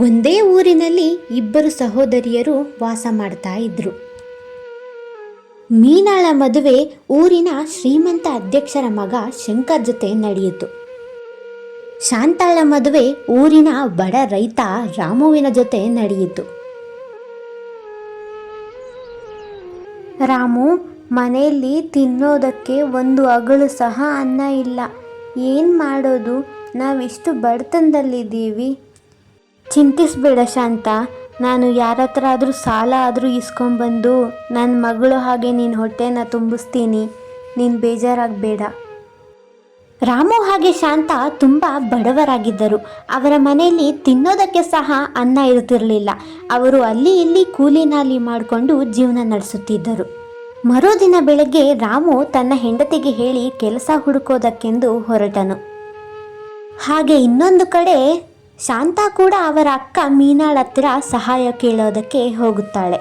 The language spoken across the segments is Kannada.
ಒಂದೇ ಊರಿನಲ್ಲಿ ಇಬ್ಬರು ಸಹೋದರಿಯರು ವಾಸ ಮಾಡ್ತಾ ಇದ್ರು. ಮೀನಾಳ ಮದುವೆ ಊರಿನ ಶ್ರೀಮಂತ ಅಧ್ಯಕ್ಷರ ಮಗ ಶಂಕರ್ ಜೊತೆ ನಡೆಯಿತು. ಶಾಂತಾಳ ಮದುವೆ ಊರಿನ ಬಡ ರೈತ ರಾಮುವಿನ ಜೊತೆ ನಡೆಯಿತು. ರಾಮು, ಮನೆಯಲ್ಲಿ ತಿನ್ನೋದಕ್ಕೆ ಒಂದು ಅಗಳು ಸಹ ಅನ್ನ ಇಲ್ಲ. ಏನು ಮಾಡೋದು? ನಾವಿಷ್ಟು ಬಡತನದಲ್ಲಿದ್ದೀವಿ. ಚಿಂತಿಸ್ಬೇಡ ಶಾಂತ. ನಾನು ಯಾರ ಹತ್ರ ಆದರೂ ಸಾಲ ಆದರೂ ಇಸ್ಕೊಂಬಂದು ನನ್ನ ಮಗಳು ಹಾಗೆ ನಿನ್ನ ಹೊಟ್ಟೆನ ತುಂಬಿಸ್ತೀನಿ. ನೀನು ಬೇಜಾರಾಗಬೇಡ. ರಾಮು ಹಾಗೆ ಶಾಂತ ತುಂಬ ಬಡವರಾಗಿದ್ದರು. ಅವರ ಮನೆಯಲ್ಲಿ ತಿನ್ನೋದಕ್ಕೆ ಸಹ ಅನ್ನ ಇರುತ್ತಿರಲಿಲ್ಲ. ಅವರು ಅಲ್ಲಿ ಇಲ್ಲಿ ಕೂಲಿ ನಾಲಿ ಮಾಡಿಕೊಂಡು ಜೀವನ ನಡೆಸುತ್ತಿದ್ದರು. ಮರುದಿನ ಬೆಳಗ್ಗೆ ರಾಮು ತನ್ನ ಹೆಂಡತಿಗೆ ಹೇಳಿ ಕೆಲಸ ಹುಡುಕೋದಕ್ಕೆಂದು ಹೊರಟನು. ಹಾಗೆ ಇನ್ನೊಂದು ಕಡೆ ಶಾಂತ ಕೂಡ ಅವರ ಅಕ್ಕ ಮೀನಾಳ ಹತ್ರ ಸಹಾಯ ಕೇಳೋದಕ್ಕೆ ಹೋಗುತ್ತಾಳೆ.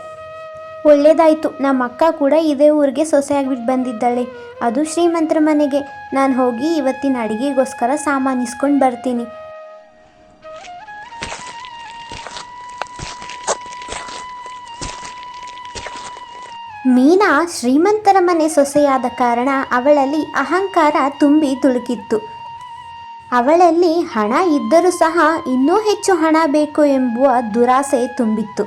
ಒಳ್ಳೆಯದಾಯ್ತು ನಮ್ಮ ಅಕ್ಕ ಕೂಡ ಇದೇ ಊರಿಗೆ ಸೊಸೆಯಾಗ್ಬಿಟ್ಟು ಬಂದಿದ್ದಾಳೆ. ಅದು ಶ್ರೀಮಂತರ ಮನೆಗೆ. ನಾನು ಹೋಗಿ ಇವತ್ತಿನ ಅಡುಗೆಗೋಸ್ಕರ ಸಾಮಾನಿಸ್ಕೊಂಡು ಬರ್ತೀನಿ. ಮೀನಾ ಶ್ರೀಮಂತರ ಮನೆ ಸೊಸೆಯಾದ ಕಾರಣ ಅವಳಲ್ಲಿ ಅಹಂಕಾರ ತುಂಬಿ ತುಳುಕಿತ್ತು. ಅವಳಲ್ಲಿ ಹಣ ಇದ್ದರೂ ಸಹ ಇನ್ನೂ ಹೆಚ್ಚು ಹಣ ಬೇಕು ಎಂಬುವ ದುರಾಸೆ ತುಂಬಿತ್ತು.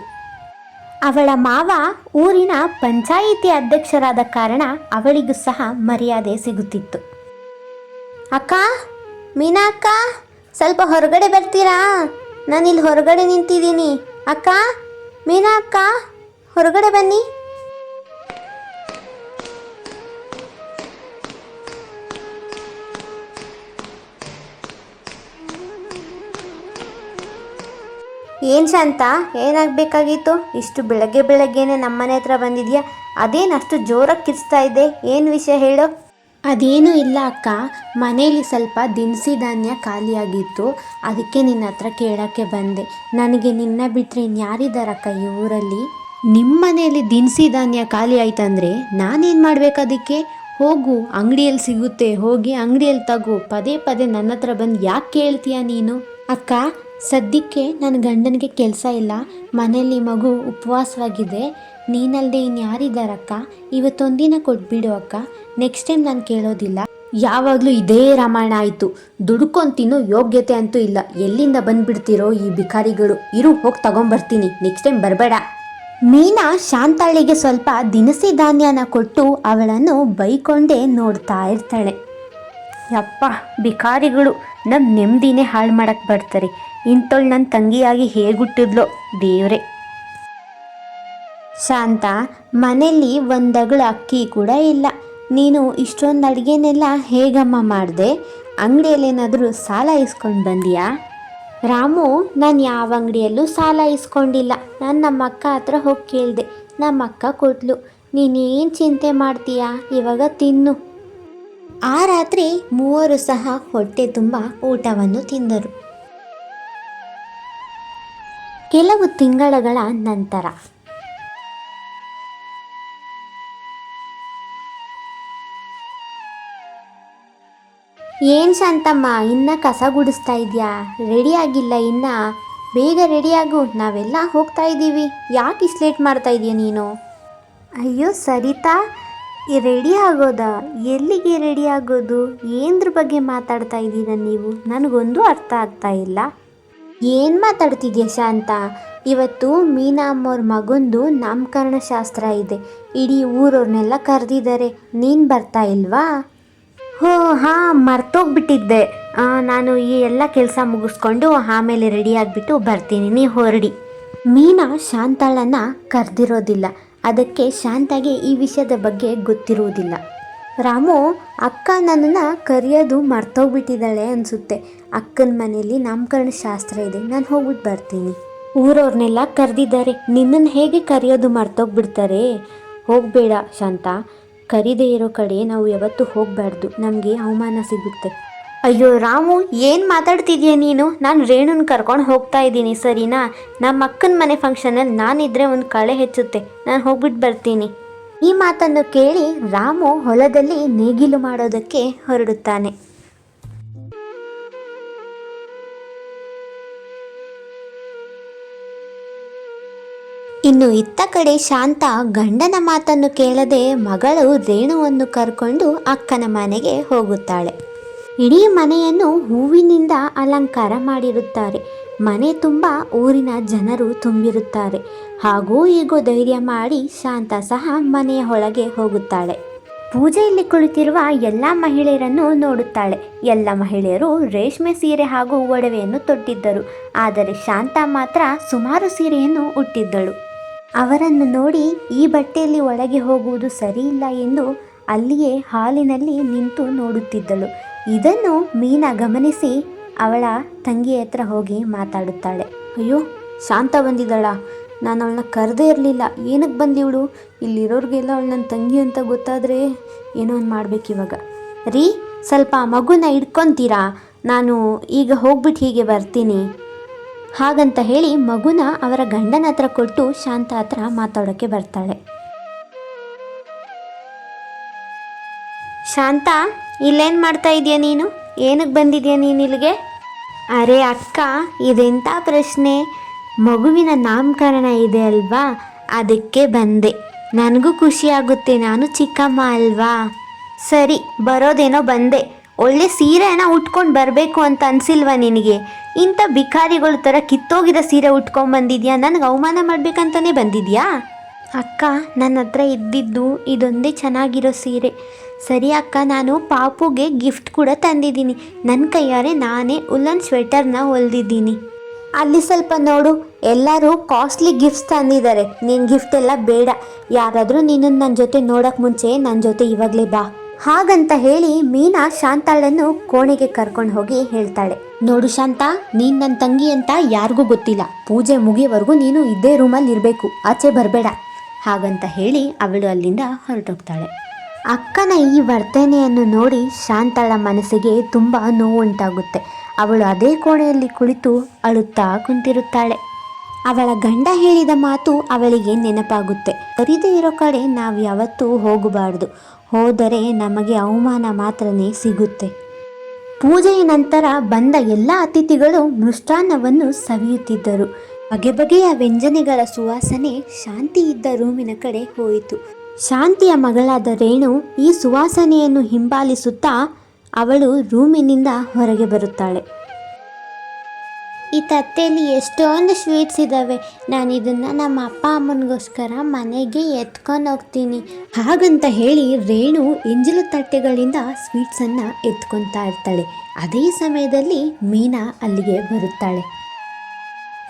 ಅವಳ ಮಾವ ಊರಿನ ಪಂಚಾಯಿತಿ ಅಧ್ಯಕ್ಷರಾದ ಕಾರಣ ಅವಳಿಗೂ ಸಹ ಮರ್ಯಾದೆ ಸಿಗುತ್ತಿತ್ತು. ಅಕ್ಕ ಮೀನಾ ಅಕ್ಕ ಸ್ವಲ್ಪ ಹೊರಗಡೆ ಬರ್ತೀರಾ? ನಾನಿಲ್ಲಿ ಹೊರಗಡೆ ನಿಂತಿದ್ದೀನಿ. ಅಕ್ಕ ಮೀನಾ ಅಕ್ಕ ಹೊರಗಡೆ ಬನ್ನಿ. ಏನು ಶಾಂತ? ಏನಾಗಬೇಕಾಗಿತ್ತು ಇಷ್ಟು ಬೆಳಗ್ಗೆ ಬೆಳಗ್ಗೆನೆ ನಮ್ಮನೆ ಹತ್ರ ಬಂದಿದೆಯಾ? ಅದೇನು ಅಷ್ಟು ಜೋರಾಗಿ ಕಿರ್ಸ್ತಾ ಇದೆ? ಏನು ವಿಷಯ ಹೇಳು. ಅದೇನೂ ಇಲ್ಲ ಅಕ್ಕ. ಮನೇಲಿ ಸ್ವಲ್ಪ ದಿನಸಿ ಧಾನ್ಯ ಖಾಲಿಯಾಗಿತ್ತು. ಅದಕ್ಕೆ ನಿನ್ನ ಹತ್ರ ಕೇಳೋಕ್ಕೆ ಬಂದೆ. ನನಗೆ ನಿನ್ನ ಬಿಟ್ಟರೆ ಇನ್ಯಾರಿದ್ದಾರಕ್ಕ ಈ ಊರಲ್ಲಿ? ನಿಮ್ಮ ಮನೆಯಲ್ಲಿ ದಿನಸಿ ಧಾನ್ಯ ಖಾಲಿ ಆಯ್ತಂದ್ರೆ ನಾನೇನು ಮಾಡಬೇಕು ಅದಕ್ಕೆ? ಹೋಗು ಅಂಗಡಿಯಲ್ಲಿ ಸಿಗುತ್ತೆ. ಹೋಗಿ ಅಂಗಡಿಯಲ್ಲಿ ತಗೋ. ಪದೇ ಪದೇ ನನ್ನ ಹತ್ರ ಬಂದು ಯಾಕೆ ಕೇಳ್ತೀಯ ನೀನು? ಅಕ್ಕ ಸದ್ಯಕ್ಕೆ ನನ್ನ ಗಂಡನಿಗೆ ಕೆಲಸ ಇಲ್ಲ. ಮನೆಯಲ್ಲಿ ಮಗು ಉಪವಾಸವಾಗಿದೆ. ನೀನಲ್ಲದೆ ಇನ್ಯಾರಿದ್ದಾರಕ್ಕ ಇವತ್ತೊಂದಿನ ಕೊಟ್ಬಿಡು ಅಕ್ಕ. ನೆಕ್ಸ್ಟ್ ಟೈಮ್ ನಾನು ಕೇಳೋದಿಲ್ಲ. ಯಾವಾಗಲೂ ಇದೇ ರಾಮಾಯಣ ಆಯಿತು. ದುಡ್ಕೊಂಡು ತಿನ್ನೋ ಯೋಗ್ಯತೆ ಅಂತೂ ಇಲ್ಲ. ಎಲ್ಲಿಂದ ಬಂದ್ಬಿಡ್ತೀರೋ ಈ ಬಿಕಾರಿಗಳು ಇರು, ಹೋಗಿ ತಗೊಂಬರ್ತೀನಿ. ನೆಕ್ಸ್ಟ್ ಟೈಮ್ ಬರಬೇಡ. ಮೀನಾ ಶಾಂತಾಳಿಗೆ ಸ್ವಲ್ಪ ದಿನಸಿ ಧಾನ್ಯನ ಕೊಟ್ಟು ಅವಳನ್ನು ಬೈಕೊಂಡೇ ನೋಡ್ತಾ ಇರ್ತಾಳೆ. ಯಪ್ಪ ಬಿಕಾರಿಗಳು ನಮ್ಮ ನೆಮ್ಮದಿನೇ ಹಾಳು ಮಾಡಕ್ಕೆ ಬರ್ತಾರೆ. ಇಂಥವಳು ನನ್ನ ತಂಗಿಯಾಗಿ ಹೇಗೆ ಹುಟ್ಟಿದ್ಲೋ ದೇವ್ರೆ. ಶಾಂತ ಮನೆಯಲ್ಲಿ ಒಂದಗಳು ಅಕ್ಕಿ ಕೂಡ ಇಲ್ಲ. ನೀನು ಇಷ್ಟೊಂದು ಅಡುಗೆನೆಲ್ಲ ಹೇಗಮ್ಮ ಮಾಡಿದೆ? ಅಂಗಡಿಯಲ್ಲೇನಾದರೂ ಸಾಲ ಇಸ್ಕೊಂಡು ಬಂದಿಯಾ? ರಾಮು, ನಾನು ಯಾವ ಅಂಗಡಿಯಲ್ಲೂ ಸಾಲ ಇಸ್ಕೊಂಡಿಲ್ಲ. ನಾನು ನಮ್ಮ ಅಕ್ಕ ಹತ್ರ ಹೋಗಿ ಕೇಳಿದೆ. ನಮ್ಮ ಅಕ್ಕ ಕೊಟ್ಲು. ನೀನೇನು ಚಿಂತೆ ಮಾಡ್ತೀಯಾ? ಇವಾಗ ತಿನ್ನು. ಆ ರಾತ್ರಿ ಮೂವರು ಸಹ ಹೊಟ್ಟೆ ತುಂಬ ಊಟವನ್ನು ತಿಂದರು. ಕೆಲವು ತಿಂಗಳುಗಳ ನಂತರ. ಏನು ಶಾಂತಮ್ಮ, ಇನ್ನ ಕಸ ಗುಡಿಸ್ತಾ ಇದೆಯಾ? ರೆಡಿ ಆಗಿಲ್ಲ ಇನ್ನ? ಬೇಗ ರೆಡಿಯಾಗು ನಾವೆಲ್ಲ ಹೋಗ್ತಾ ಇದ್ದೀವಿ. ಯಾಕೆ ಇಷ್ಟು ಲೇಟ್ ಮಾಡ್ತಾ ಇದೀಯ ನೀನು? ಅಯ್ಯೋ, ಸರಿತಾ. ರೆಡಿ ಆಗೋದಾ? ಎಲ್ಲಿಗೆ ರೆಡಿ ಆಗೋದು? ಏನದ್ರ ಬಗ್ಗೆ ಮಾತಾಡ್ತಾ ಇದ್ದೀರ ನೀವು? ನನಗೊಂದು ಅರ್ಥ ಆಗ್ತಾ ಇಲ್ಲ. ಏನು ಮಾತಾಡ್ತಿದ್ಯಾ ಶಾಂತ ಇವತ್ತು ಮೀನಾ ಅಮ್ಮವ್ರ ಮಗಂದು ನಾಮಕರಣ ಶಾಸ್ತ್ರ ಇದೆ. ಇಡೀ ಊರವ್ರನ್ನೆಲ್ಲ ಕರೆದಿದ್ದಾರೆ ನೀನು ಬರ್ತಾ ಇಲ್ವಾ? ಹೋ ಹಾಂ ಮರ್ತೋಗ್ಬಿಟ್ಟಿದ್ದೆ. ನಾನು ಈ ಎಲ್ಲ ಕೆಲಸ ಮುಗಿಸ್ಕೊಂಡು ಆಮೇಲೆ ರೆಡಿ ಆಗಿಬಿಟ್ಟು ಬರ್ತೀನಿ. ನೀ ಹೊರಡಿ. ಮೀನಾ ಶಾಂತಾಳನ್ನು ಕರೆದಿರೋದಿಲ್ಲ. ಅದಕ್ಕೆ ಶಾಂತಾಗೆ ಈ ವಿಷಯದ ಬಗ್ಗೆ ಗೊತ್ತಿರುವುದಿಲ್ಲ ರಾಮು ಅಕ್ಕ ನನ್ನನ್ನು ಕರೆಯೋದು ಮರ್ತೋಗ್ಬಿಟ್ಟಿದ್ದಾಳೆ ಅನಿಸುತ್ತೆ. ಅಕ್ಕನ ಮನೆಯಲ್ಲಿ ನಾಮಕರಣ ಶಾಸ್ತ್ರ ಇದೆ, ನಾನು ಹೋಗ್ಬಿಟ್ಟು ಬರ್ತೀನಿ. ಊರವ್ರನ್ನೆಲ್ಲ ಕರೆದಿದ್ದಾರೆ ನಿನ್ನನ್ನು ಹೇಗೆ ಕರೆಯೋದು ಮರ್ತೋಗ್ಬಿಡ್ತಾರೆ? ಹೋಗಬೇಡ ಶಾಂತ. ಕರೀದೇ ಇರೋ ಕಡೆ ನಾವು ಯಾವತ್ತೂ ಹೋಗಬಾರ್ದು, ನಮಗೆ ಅವಮಾನ ಸಿಗುತ್ತೆ. ಅಯ್ಯೋ ರಾಮು, ಏನು ಮಾತಾಡ್ತಿದ್ಯಾ ನೀನು? ನಾನು ರೇಣುನ ಕರ್ಕೊಂಡು ಹೋಗ್ತಾ ಇದ್ದೀನಿ, ಸರಿನಾ? ನಮ್ಮ ಅಕ್ಕನ ಮನೆ ಫಂಕ್ಷನಲ್ಲಿ ನಾನಿದ್ರೆ ಒಂದು ಕಳೆ ಹೆಚ್ಚುತ್ತೆ, ನಾನು ಹೋಗ್ಬಿಟ್ಟು ಬರ್ತೀನಿ. ಈ ಮಾತನ್ನು ಕೇಳಿ ರಾಮು ಹೊಲದಲ್ಲಿ ನೇಗಿಲು ಮಾಡೋದಕ್ಕೆ ಹೊರಡುತ್ತಾನೆ. ಇನ್ನು ಇತ್ತ ಕಡೆ ಶಾಂತ ಗಂಡನ ಮಾತನ್ನು ಕೇಳದೆ ಮಗಳು ರೇಣುವನ್ನು ಕರ್ಕೊಂಡು ಅಕ್ಕನ ಮನೆಗೆ ಹೋಗುತ್ತಾಳೆ. ಇಡೀ ಮನೆಯನ್ನು ಹೂವಿನಿಂದ ಅಲಂಕಾರ ಮಾಡಿರುತ್ತಾರೆ. ಮನೆ ತುಂಬ ಊರಿನ ಜನರು ತುಂಬಿರುತ್ತಾರೆ. ಹಾಗೂ ಈಗೋ ಧೈರ್ಯ ಮಾಡಿ ಶಾಂತ ಸಹ ಮನೆಯ ಒಳಗೆ ಹೋಗುತ್ತಾಳೆ. ಪೂಜೆಯಲ್ಲಿ ಕುಳಿತಿರುವ ಎಲ್ಲ ಮಹಿಳೆಯರನ್ನು ನೋಡುತ್ತಾಳೆ. ಎಲ್ಲ ಮಹಿಳೆಯರು ರೇಷ್ಮೆ ಸೀರೆ ಹಾಗೂ ಒಡವೆಯನ್ನು ತೊಟ್ಟಿದ್ದರು. ಆದರೆ ಶಾಂತ ಮಾತ್ರ ಸುಮಾರು ಸೀರೆಯನ್ನು ಉಟ್ಟಿದ್ದಳು. ಅವರನ್ನು ನೋಡಿ, ಈ ಬಟ್ಟೆಯಲ್ಲಿ ಒಳಗೆ ಹೋಗುವುದು ಸರಿಯಿಲ್ಲ ಎಂದು ಅಲ್ಲಿಯೇ ಹಾಲಿನಲ್ಲಿ ನಿಂತು ನೋಡುತ್ತಿದ್ದಳು. ಇದನ್ನು ಮೀನಾ ಗಮನಿಸಿ ಅವಳ ತಂಗಿ ಹತ್ರ ಹೋಗಿ ಮಾತಾಡುತ್ತಾಳೆ. ಅಯ್ಯೋ, ಶಾಂತ ಬಂದಿದ್ದಾಳ. ನಾನು ಅವಳನ್ನ ಕರೆದೇ ಇರಲಿಲ್ಲ. ಏನಕ್ಕೆ ಬಂದಿವಳು? ಇಲ್ಲಿರೋರಿಗೆಲ್ಲ ಅವಳು ನನ್ನ ತಂಗಿ ಅಂತ ಗೊತ್ತಾದರೆ ಏನೋ ಒಂದು ಮಾಡ್ಬೇಕು ಇವಾಗ. ರೀ, ಸ್ವಲ್ಪ ಮಗುನ ಇಟ್ಕೊತೀರಾ ನಾನು ಈಗ ಹೋಗ್ಬಿಟ್ಟು ಹೀಗೆ ಬರ್ತೀನಿ. ಹಾಗಂತ ಹೇಳಿ ಮಗುನ ಅವರ ಗಂಡನ ಹತ್ರ ಕೊಟ್ಟು ಶಾಂತ ಹತ್ರ ಮಾತಾಡೋಕ್ಕೆ ಬರ್ತಾಳೆ. ಶಾಂತ, ಇಲ್ಲೇನು ಮಾಡ್ತಾ ಇದೆಯಾ ನೀನು? ಏನಕ್ಕೆ ಬಂದಿದೆಯಾ ನೀನು ಇಲ್ಲಿಗೆ? ಅರೆ ಅಕ್ಕ ಇದೆಂಥ ಪ್ರಶ್ನೆ? ಮಗುವಿನ ನಾಮಕರಣ ಇದೆ ಅಲ್ವಾ? ಅದಕ್ಕೆ ಬಂದೆ. ನನಗೂ ಖುಷಿಯಾಗುತ್ತೆ ನಾನು ಚಿಕ್ಕಮ್ಮ ಅಲ್ವಾ? ಸರಿ, ಬರೋದೇನೋ ಬಂದೆ. ಒಳ್ಳೆ ಸೀರೆನ ಉಟ್ಕೊಂಡು ಬರಬೇಕು ಅಂತ ಅನ್ಸಿಲ್ವಾ ನಿನಗೆ? ಇಂಥ ಬಿಕಾರಿಗಳ ಥರ ಕಿತ್ತೋಗಿದ ಸೀರೆ ಉಟ್ಕೊಂಡು ಬಂದಿದ್ಯಾ? ನನಗೆ ಅವಮಾನ ಮಾಡಬೇಕಂತಲೇ ಬಂದಿದ್ಯಾ? ಅಕ್ಕ ನನ್ನ ಹತ್ರ ಇದ್ದಿದ್ದು ಇದೊಂದೇ ಚೆನ್ನಾಗಿರೋ ಸೀರೆ. ಸರಿ ಅಕ್ಕ, ನಾನು ಪಾಪುಗೆ ಗಿಫ್ಟ್ ಕೂಡ ತಂದಿದ್ದೀನಿ. ನನ್ನ ಕೈಯಾರೆ ನಾನೇ ಉಲ್ಲನ್ ಸ್ವೆಟರ್ನ ಹೊಲ್ದಿದ್ದೀನಿ. ಅಲ್ಲಿ ಸ್ವಲ್ಪ ನೋಡು, ಎಲ್ಲರೂ ಕಾಸ್ಟ್ಲಿ ಗಿಫ್ಟ್ಸ್ ತಂದಿದ್ದಾರೆ. ನಿನ್ನ ಗಿಫ್ಟ್ ಎಲ್ಲ ಬೇಡ. ಯಾರಾದರೂ ನಿನ್ನನ್ನು ನನ್ನ ಜೊತೆ ನೋಡೋಕೆ ಮುಂಚೆ ನನ್ನ ಜೊತೆ ಇವಾಗಲೇ ಬಾ. ಹಾಗಂತ ಹೇಳಿ ಮೀನಾ ಶಾಂತಾಳನ್ನು ಕೋಣೆಗೆ ಕರ್ಕೊಂಡು ಹೋಗಿ ಹೇಳ್ತಾಳೆ. ನೋಡು ಶಾಂತ, ನೀನ್ ನನ್ನ ತಂಗಿ ಅಂತ ಯಾರಿಗೂ ಗೊತ್ತಿಲ್ಲ. ಪೂಜೆ ಮುಗಿಯವರೆಗೂ ನೀನು ಇದೇ ರೂಮಲ್ಲಿ ಇರಬೇಕು ಆಚೆ ಬರಬೇಡ. ಹಾಗಂತ ಹೇಳಿ ಅವಳು ಅಲ್ಲಿಂದ ಹೊರಟೋಗ್ತಾಳೆ. ಅಕ್ಕನ ಈ ವರ್ತನೆಯನ್ನು ನೋಡಿ ಶಾಂತಳ ಮನಸ್ಸಿಗೆ ತುಂಬ ನೋವುಂಟಾಗುತ್ತೆ. ಅವಳು ಅದೇ ಕೋಣೆಯಲ್ಲಿ ಕುಳಿತು ಅಳುತ್ತಾ ಕುಂತಿರುತ್ತಾಳೆ. ಅವಳ ಗಂಡ ಹೇಳಿದ ಮಾತು ಅವಳಿಗೆ ನೆನಪಾಗುತ್ತೆ. ಕರಿದೇ ಇರೋ ಕಡೆ ನಾವು ಯಾವತ್ತೂ ಹೋಗಬಾರ್ದು. ಹೋದರೆ ನಮಗೆ ಅವಮಾನ ಮಾತ್ರನೇ ಸಿಗುತ್ತೆ. ಪೂಜೆಯ ನಂತರ ಬಂದ ಎಲ್ಲ ಅತಿಥಿಗಳು ಮೃಷ್ಟಾನ್ನವನ್ನು ಸವಿಯುತ್ತಿದ್ದರು. ಬಗೆ ಬಗೆಯ ವ್ಯಂಜನೆಗಳ ಸುವಾಸನೆ ಶಾಂತಿ ಇದ್ದ ರೂಮಿನ ಕಡೆ ಹೋಯಿತು. ಶಾಂತಿಯ ಮಗಳಾದ ರೇಣು ಈ ಸುವಾಸನೆಯನ್ನು ಹಿಂಬಾಲಿಸುತ್ತಾ ಅವಳು ರೂಮಿನಿಂದ ಹೊರಗೆ ಬರುತ್ತಾಳೆ. ಈ ತತ್ತೆಯಲ್ಲಿ ಎಷ್ಟೊಂದು ಸ್ವೀಟ್ಸ್ ಇದ್ದಾವೆ ನಾನು ಇದನ್ನು ನಮ್ಮ ಅಪ್ಪ ಅಮ್ಮನಿಗೋಸ್ಕರ ಮನೆಗೆ ಎತ್ಕೊಂಡು ಹೋಗ್ತೀನಿ. ಹಾಗಂತ ಹೇಳಿ ರೇಣು ಎಂಜಲು ತಟ್ಟೆಗಳಿಂದ ಸ್ವೀಟ್ಸನ್ನು ಎತ್ಕೊತಾ ಇರ್ತಾಳೆ. ಅದೇ ಸಮಯದಲ್ಲಿ ಮೀನಾ ಅಲ್ಲಿಗೆ ಬರುತ್ತಾಳೆ.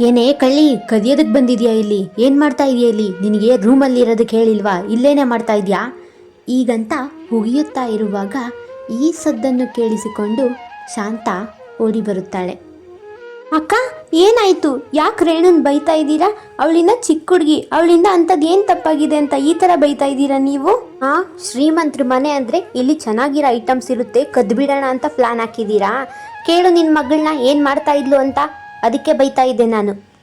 ಏನೇ ಕಳ್ಳಿ ಕದಿಯೋದಕ್ಕೆ ಬಂದಿದ್ಯಾ ಇಲ್ಲಿ? ಏನು ಮಾಡ್ತಾ ಇದೆಯಾ ಇಲ್ಲಿ? ನಿನಗೆ ರೂಮಲ್ಲಿ ಇರೋದಕ್ಕೆ ಹೇಳಿಲ್ವಾ? ಇಲ್ಲೇನೇ ಮಾಡ್ತಾ ಇದೆಯಾ? ಈಗಂತ ಹುಗಿಯುತ್ತಾ ಇರುವಾಗ ಈ ಸದ್ದನ್ನು ಕೇಳಿಸಿಕೊಂಡು ಶಾಂತ ಓಡಿ ಬರುತ್ತಾಳೆ ಅಕ್ಕ, ಏನಾಯ್ತು? ಯಾಕೆ ರೇಣುನ್ ಬೈತಾ ಇದ್ದೀರಾ? ಅವಳಿಂದ ಚಿಕ್ಕ ಹುಡುಗಿ, ಅವಳಿಂದ ಅಂಥದ್ದು ಏನು ತಪ್ಪಾಗಿದೆ ಅಂತ ಈ ಥರ ಬೈತಾ ಇದ್ದೀರಾ ನೀವು? ಆ, ಶ್ರೀಮಂತ್ರ ಮನೆ ಅಂದರೆ ಇಲ್ಲಿ ಚೆನ್ನಾಗಿರೋ ಐಟಮ್ಸ್ ಇರುತ್ತೆ, ಕದ್ಬಿಡೋಣ ಅಂತ ಪ್ಲಾನ್ ಹಾಕಿದ್ದೀರಾ? ಕೇಳು ನಿನ್ನ ಮಗಳನ್ನ ಏನು ಮಾಡ್ತಾ ಇದ್ಲು ಅಂತ. ಅದಕ್ಕೆ ಬೈತಾ ಇದ್ದೆ ನಾನು.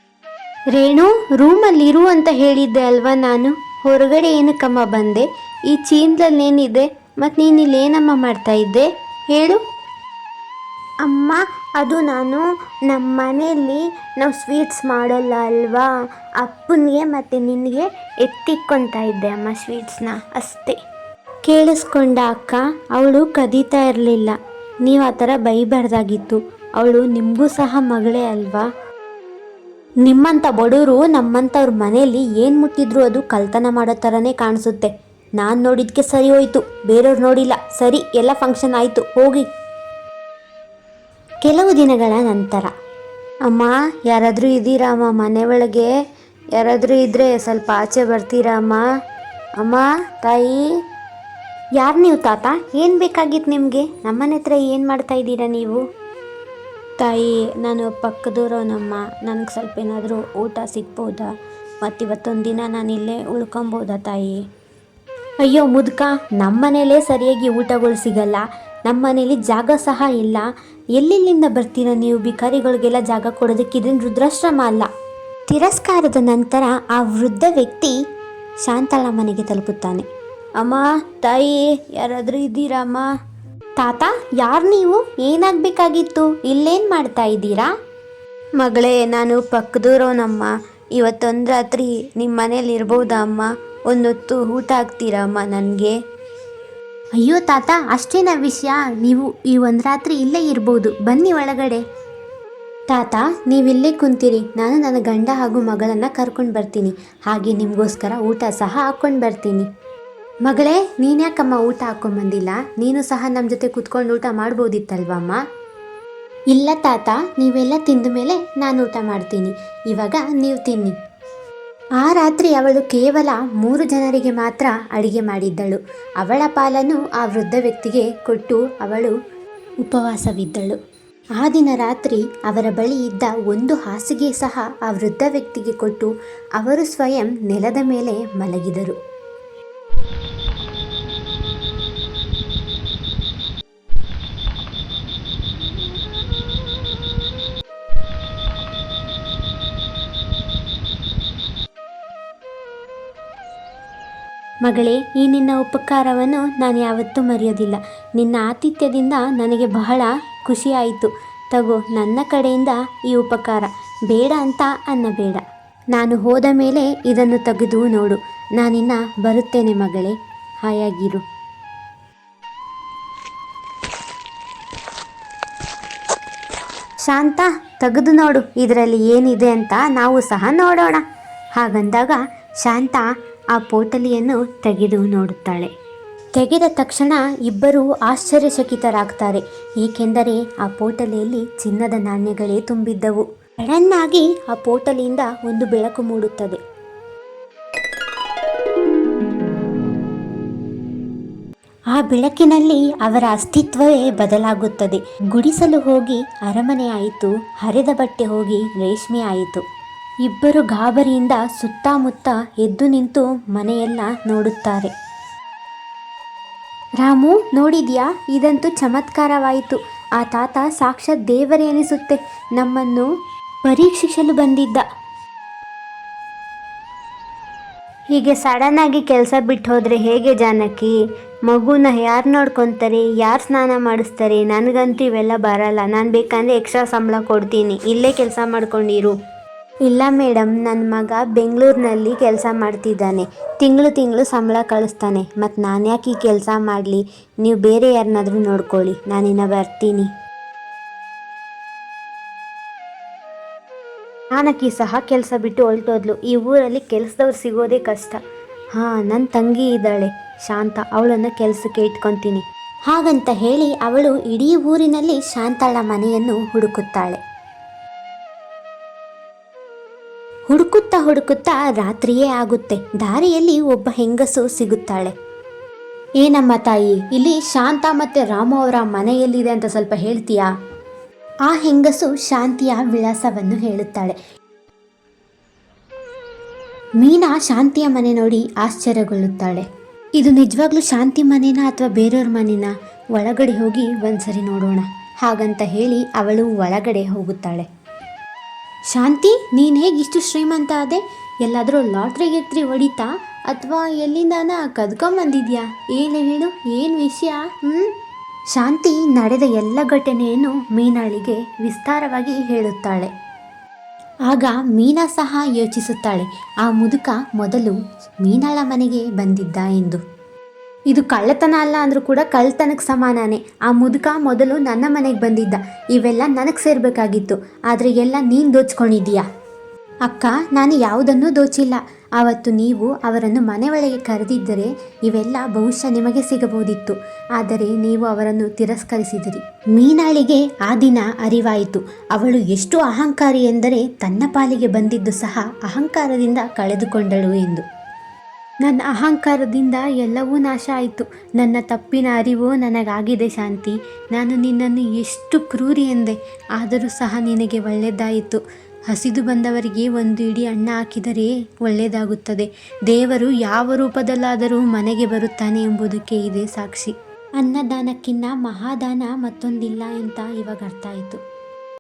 ರೇಣು ರೂಮಲ್ಲಿರು ಅಂತ ಹೇಳಿದ್ದೆ ಅಲ್ವಾ ನಾನು? ಹೊರಗಡೆ ಏನಕ್ಕಮ್ಮ ಬಂದೆ? ಈ ಚೀನ್ದಲ್ಲಿ ಏನಿದೆ ಮತ್ತು ನೀನು ಇಲ್ಲಿ ಏನಮ್ಮ ಮಾಡ್ತಾ ಇದ್ದೆ? ಹೇಳು. ಅಮ್ಮ ಅದು ನಾನು ನಮ್ಮ ಮನೆಯಲ್ಲಿ ನಾವು ಸ್ವೀಟ್ಸ್ ಮಾಡೋಲ್ಲ ಅಲ್ವಾ? ಅಪ್ಪನಿಗೆ ಮತ್ತು ನಿನಗೆ ಎತ್ತಿಕ್ಕೊತಾ ಇದ್ದೆ ಅಮ್ಮ ಸ್ವೀಟ್ಸ್ನ ಅಷ್ಟೇ. ಕೇಳಿಸ್ಕೊಂಡ ಅಕ್ಕ ಅವಳು ಕದೀತಾ ಇರಲಿಲ್ಲ. ನೀವು ಆ ಥರ ಬೈಬಾರ್ದಾಗಿತ್ತು. ಅವಳು ನಿಮಗೂ ಸಹ ಮಗಳೇ ಅಲ್ವಾ? ನಿಮ್ಮಂಥ ಬಡವರು ನಮ್ಮಂಥವ್ರ ಮನೆಯಲ್ಲಿ ಏನು ಮುಟ್ಟಿದ್ರು ಅದು ಕಲ್ತನ ಮಾಡೋ ಥರನೇ ಕಾಣಿಸುತ್ತೆ. ನಾನು ನೋಡಿದ್ಕೆ ಸರಿ ಹೋಯ್ತು. ಬೇರೆಯವ್ರು ನೋಡಿಲ್ಲ. ಸರಿ, ಎಲ್ಲ ಫಂಕ್ಷನ್ ಆಯಿತು. ಹೋಗಿ. ಕೆಲವು ದಿನಗಳ ನಂತರ. ಅಮ್ಮ, ಯಾರಾದರೂ ಇದ್ದೀರಾ ಅಮ್ಮ? ಮನೆ ಒಳಗೆ ಯಾರಾದರೂ ಇದ್ದರೆ ಸ್ವಲ್ಪ ಆಚೆ ಬರ್ತೀರಾ ಅಮ್ಮ? ಅಮ್ಮ, ತಾಯಿ? ಯಾರು ನೀವು ತಾತ? ಏನು ಬೇಕಾಗಿತ್ತು ನಿಮಗೆ? ನಮ್ಮನೆ ಹತ್ರ ಏನು ಮಾಡ್ತಾ ಇದ್ದೀರಾ ನೀವು? ತಾಯಿ, ನಾನು ಪಕ್ಕದೂರವನಮ್ಮ ನನಗೆ ಸ್ವಲ್ಪ ಏನಾದರೂ ಊಟ ಸಿಗ್ಬೋದಾ? ಮತ್ತು ಇವತ್ತೊಂದು ದಿನ ನಾನು ಇಲ್ಲೇ ಉಳ್ಕೊಬೋದಾ ತಾಯಿ? ಅಯ್ಯೋ ಮುದ್ಕ, ನಮ್ಮನೇಲೇ ಸರಿಯಾಗಿ ಊಟಗಳು ಸಿಗಲ್ಲ. ನಮ್ಮನೇಲಿ ಜಾಗ ಸಹ ಇಲ್ಲ. ಎಲ್ಲೆಲ್ಲಿಂದ ಬರ್ತೀರ ನೀವು ಭಿಕಾರಿಗಳಿಗೆಲ್ಲ ಜಾಗ ಕೊಡೋದಕ್ಕೆ? ಇದನ್ನು ರುದ್ರಾಶ್ರಮ ಅಲ್ಲ. ತಿರಸ್ಕಾರದ ನಂತರ ಆ ವೃದ್ಧ ವ್ಯಕ್ತಿ ಶಾಂತಳ ಮನೆಗೆ ತಲುಪುತ್ತಾನೆ. ಅಮ್ಮ, ತಾಯಿ, ಯಾರಾದರೂ ಇದ್ದೀರಾ ಅಮ್ಮ? ತಾತ ಯಾರು ನೀವು? ಏನಾಗಬೇಕಾಗಿತ್ತು? ಇಲ್ಲೇನು ಮಾಡ್ತಾ ಇದ್ದೀರಾ? ಮಗಳೇ ನಾನು ಪಕ್ಕದೂರವನಮ್ಮ. ಇವತ್ತೊಂದು ರಾತ್ರಿ ನಿಮ್ಮ ಮನೇಲಿ ಇರ್ಬೋದಾ ಅಮ್ಮ? ಒಂದೊತ್ತು ಊಟ ಹಾಕ್ತೀರಮ್ಮ ನನಗೆ? ಅಯ್ಯೋ ತಾತ ಅಷ್ಟೇನ ವಿಷಯ. ನೀವು ಈ ಒಂದು ರಾತ್ರಿ ಇಲ್ಲೇ ಇರ್ಬೋದು. ಬನ್ನಿ ಒಳಗಡೆ. ತಾತ ನೀವಿಲ್ಲೇ ಕುಂತೀರಿ. ನಾನು ನನ್ನ ಗಂಡ ಹಾಗೂ ಮಗಳನ್ನು ಕರ್ಕೊಂಡು ಬರ್ತೀನಿ. ಹಾಗೆ ನಿಮಗೋಸ್ಕರ ಊಟ ಸಹ ಹಾಕ್ಕೊಂಡು ಬರ್ತೀನಿ. ಮಗಳೇ, ನೀನ್ಯಾಕಮ್ಮ ಊಟ ಹಾಕ್ಕೊಂಬಂದಿಲ್ಲ ನೀನು ಸಹ ನಮ್ಮ ಜೊತೆ ಕುತ್ಕೊಂಡು ಊಟ ಮಾಡ್ಬೋದಿತ್ತಲ್ವಮ್ಮ ಇಲ್ಲ ತಾತ, ನೀವೆಲ್ಲ ತಿಂದ ಮೇಲೆ ನಾನು ಊಟ ಮಾಡ್ತೀನಿ. ಇವಾಗ ನೀವು ತಿನ್ನಿ. ಆ ರಾತ್ರಿ ಅವಳು ಕೇವಲ ಮೂರು ಜನರಿಗೆ ಮಾತ್ರ ಅಡಿಗೆ ಮಾಡಿದ್ದಳು. ಅವಳ ಪಾಲನ್ನು ಆ ವೃದ್ಧ ವ್ಯಕ್ತಿಗೆ ಕೊಟ್ಟು ಅವಳು ಉಪವಾಸವಿದ್ದಳು. ಆ ದಿನ ರಾತ್ರಿ ಅವರ ಬಳಿ ಇದ್ದ ಒಂದು ಹಾಸಿಗೆ ಸಹ ಆ ವೃದ್ಧ ವ್ಯಕ್ತಿಗೆ ಕೊಟ್ಟು ಅವರು ಸ್ವಯಂ ನೆಲದ ಮೇಲೆ ಮಲಗಿದರು. ಮಗಳೇ, ಈ ನಿನ್ನ ಉಪಕಾರವನ್ನು ನಾನು ಯಾವತ್ತೂ ಮರೆಯೋದಿಲ್ಲ. ನಿನ್ನ ಆತಿಥ್ಯದಿಂದ ನನಗೆ ಬಹಳ ಖುಷಿಯಾಯಿತು. ತಗೋ, ನನ್ನ ಕಡೆಯಿಂದ ಈ ಉಪಕಾರ. ಬೇಡ ಅಂತ ಅನ್ನಬೇಡ. ನಾನು ಹೋದ ಮೇಲೆ ಇದನ್ನು ತೆಗೆದು ನೋಡು. ನಾನಿನ್ನ ಬರುತ್ತೇನೆ ಮಗಳೇ. ಹಾಯಾಗಿರು. ಶಾಂತ, ತೆಗೆದು ನೋಡು. ಇದರಲ್ಲಿ ಏನಿದೆ ಅಂತ ನಾವು ಸಹ ನೋಡೋಣ. ಹಾಗಂದಾಗ ಶಾಂತ ಆ ಪೋಟಲಿಯನ್ನು ತೆಗೆದು ನೋಡುತ್ತಾಳೆ. ತೆಗೆದ ತಕ್ಷಣ ಇಬ್ಬರೂ ಆಶ್ಚರ್ಯಚಕಿತರಾಗ್ತಾರೆ. ಏಕೆಂದರೆ ಆ ಪೋಟಲಿಯಲ್ಲಿ ಚಿನ್ನದ ನಾಣ್ಯಗಳೇ ತುಂಬಿದ್ದವು. ಸಡನ್ನಾಗಿ ಆ ಪೋಟಲಿಯಿಂದ ಒಂದು ಬೆಳಕು ಮೂಡುತ್ತದೆ. ಆ ಬೆಳಕಿನಲ್ಲಿ ಅವರ ಅಸ್ತಿತ್ವವೇ ಬದಲಾಗುತ್ತದೆ. ಗುಡಿಸಲು ಹೋಗಿ ಅರಮನೆ ಆಯಿತು, ಹರಿದ ಬಟ್ಟೆ ಹೋಗಿ ರೇಷ್ಮೆ ಆಯಿತು. ಇಬ್ಬರು ಗಾಬರಿಯಿಂದ ಸುತ್ತಮುತ್ತ ಎದ್ದು ನಿಂತು ಮನೆಯೆಲ್ಲ ನೋಡುತ್ತಾರೆ. ರಾಮು, ನೋಡಿದ್ಯಾ? ಇದಂತೂ ಚಮತ್ಕಾರವಾಯಿತು. ಆ ತಾತ ಸಾಕ್ಷಾತ್ ದೇವರೇ ಅನಿಸುತ್ತೆ ನಮ್ಮನ್ನು ಪರೀಕ್ಷಿಸಲು ಬಂದಿದ್ದ. ಹೀಗೆ ಸಡನ್ ಆಗಿ ಕೆಲಸ ಬಿಟ್ಟು ಹೋದರೆ ಹೇಗೆ ಜಾನಕಿ? ಮಗುನ ಯಾರು ನೋಡ್ಕೊತಾರೆ? ಯಾರು ಸ್ನಾನ ಮಾಡಿಸ್ತಾರೆ? ನನಗಂತೂ ಇವೆಲ್ಲ ಬರಲ್ಲ. ನಾನು ಬೇಕಂದರೆ ಎಕ್ಸ್ಟ್ರಾ ಸಂಬಳ ಕೊಡ್ತೀನಿ. ಇಲ್ಲೇ ಕೆಲಸ ಮಾಡ್ಕೊಂಡಿರು. ಇಲ್ಲ ಮೇಡಮ್ ನನ್ನ ಮಗ ಬೆಂಗಳೂರಿನಲ್ಲಿ ಕೆಲಸ ಮಾಡ್ತಿದ್ದಾನೆ. ತಿಂಗಳು ತಿಂಗಳು ಸಂಬಳ ಕಳಿಸ್ತಾನೆ ಮತ್ತು ನಾನು ಯಾಕೆ ಈ ಕೆಲಸ ಮಾಡಲಿ? ನೀವು ಬೇರೆ ಯಾರನ್ನಾದರೂ ನೋಡ್ಕೊಳ್ಳಿ, ನಾನಿನ್ನ ಬರ್ತೀನಿ. ನಾನಕ್ಕಿ ಸಹ ಕೆಲಸ ಬಿಟ್ಟು ಹೊರಟೋದ್ಲು ಈ ಊರಲ್ಲಿ ಕೆಲಸದವ್ರು ಸಿಗೋದೇ ಕಷ್ಟ. ಹಾಂ ನನ್ನ ತಂಗಿ ಇದ್ದಾಳೆ, ಶಾಂತ, ಅವಳನ್ನು ಕೆಲಸಕ್ಕೆ ಇಟ್ಕೊತೀನಿ. ಹಾಗಂತ ಹೇಳಿ ಅವಳು ಇಡೀ ಊರಿನಲ್ಲಿ ಶಾಂತಳ ಮನೆಯನ್ನು ಹುಡುಕುತ್ತಾಳೆ. ಹುಡುಕುತ್ತಾ ಹುಡುಕುತ್ತಾ ರಾತ್ರಿಯೇ ಆಗುತ್ತೆ. ದಾರಿಯಲ್ಲಿ ಒಬ್ಬ ಹೆಂಗಸು ಸಿಗುತ್ತಾಳೆ. ಏನಮ್ಮ ತಾಯಿ, ಇಲ್ಲಿ ಶಾಂತ ಮತ್ತೆ ರಾಮು ಅವರ ಮನೆಯಲ್ಲಿದೆ ಅಂತ ಸ್ವಲ್ಪ ಹೇಳ್ತೀಯಾ? ಆ ಹೆಂಗಸು ಶಾಂತಿಯ ವಿಳಾಸವನ್ನು ಹೇಳುತ್ತಾಳೆ. ಮೀನಾ ಶಾಂತಿಯ ಮನೆ ನೋಡಿ ಆಶ್ಚರ್ಯಗೊಳ್ಳುತ್ತಾಳೆ. ಇದು ನಿಜವಾಗ್ಲೂ ಶಾಂತಿ ಮನೆನಾ ಅಥವಾ ಬೇರೆಯವ್ರ ಮನೆನಾ? ಒಳಗಡೆ ಹೋಗಿ ಒಂದ್ಸರಿ ನೋಡೋಣ. ಹಾಗಂತ ಹೇಳಿ ಅವಳು ಒಳಗಡೆ ಹೋಗುತ್ತಾಳೆ. ಶಾಂತಿ, ನೀನು ಹೇಗೆ ಇಷ್ಟು ಶ್ರೀಮಂತ ಆದೆ? ಎಲ್ಲಾದರೂ ಲಾಟ್ರಿ ಗಿಟ್ರಿ ಹೊಡಿತಾ? ಅಥವಾ ಎಲ್ಲಿಂದಾನ ಕದ್ಕೊಂಬಂದಿದ್ಯಾ ಏನು ಹೇಳು, ಏನು ವಿಷಯ? ಹ್ಞೂ ಶಾಂತಿ ನಡೆದ ಎಲ್ಲ ಘಟನೆಯನ್ನು ಮೀನಾಳಿಗೆ ವಿಸ್ತಾರವಾಗಿ ಹೇಳುತ್ತಾಳೆ. ಆಗ ಮೀನಾ ಸಹ ಯೋಚಿಸುತ್ತಾಳೆ, ಆ ಮುದುಕ ಮೊದಲು ಮೀನಾಳ ಮನೆಗೆ ಬಂದಿದ್ದ ಎಂದು. ಇದು ಕಳ್ಳತನ ಅಲ್ಲ ಅಂದರೂ ಕೂಡ ಕಳ್ಳತನಕ್ಕೆ ಸಮಾನನೇ. ಆ ಮುದುಕ ಮೊದಲು ನನ್ನ ಮನೆಗೆ ಬಂದಿದ್ದ. ಇವೆಲ್ಲ ನನಗೆ ಸೇರಬೇಕಾಗಿತ್ತು. ಆದರೆ ಎಲ್ಲ ನೀನು ದೋಚ್ಕೊಂಡಿದ್ದೀಯಾ? ಅಕ್ಕ, ನಾನು ಯಾವುದನ್ನೂ ದೋಚಿಲ್ಲ. ಆವತ್ತು ನೀವು ಅವರನ್ನು ಮನೆ ಒಳಗೆ ಕರೆದಿದ್ದರೆ ಇವೆಲ್ಲ ಬಹುಶಃ ನಿಮಗೆ ಸಿಗಬಹುದಿತ್ತು. ಆದರೆ ನೀವು ಅವರನ್ನು ತಿರಸ್ಕರಿಸಿದಿರಿ. ಮೀನಾಳಿಗೆ ಆ ದಿನ ಅರಿವಾಯಿತು. ಅವಳು ಎಷ್ಟು ಅಹಂಕಾರಿ ಎಂದರೆ ತನ್ನ ಪಾಲಿಗೆ ಬಂದಿದ್ದು ಸಹ ಅಹಂಕಾರದಿಂದ ಕಳೆದುಕೊಂಡಳು ಎಂದು. ನನ್ನ ಅಹಂಕಾರದಿಂದ ಎಲ್ಲವೂ ನಾಶ ಆಯಿತು. ನನ್ನ ತಪ್ಪಿನ ಅರಿವು ನನಗಾಗಿದೆ ಶಾಂತಿ. ನಾನು ನಿನ್ನನ್ನು ಎಷ್ಟು ಕ್ರೂರಿ ಎಂದೆ, ಆದರೂ ಸಹ ನಿನಗೆ ಒಳ್ಳೆಯದಾಯಿತು. ಹಸಿದು ಬಂದವರಿಗೆ ಒಂದು ಇಡೀ ಅಣ್ಣ ಹಾಕಿದರೆ ಒಳ್ಳೆಯದಾಗುತ್ತದೆ. ದೇವರು ಯಾವ ರೂಪದಲ್ಲಾದರೂ ಮನೆಗೆ ಬರುತ್ತಾನೆ ಎಂಬುದಕ್ಕೆ ಇದೆ ಸಾಕ್ಷಿ. ಅನ್ನದಾನಕ್ಕಿನ್ನ ಮಹಾದಾನ ಮತ್ತೊಂದಿಲ್ಲ ಅಂತ ಇವಾಗ ಅರ್ಥ ಆಯಿತು.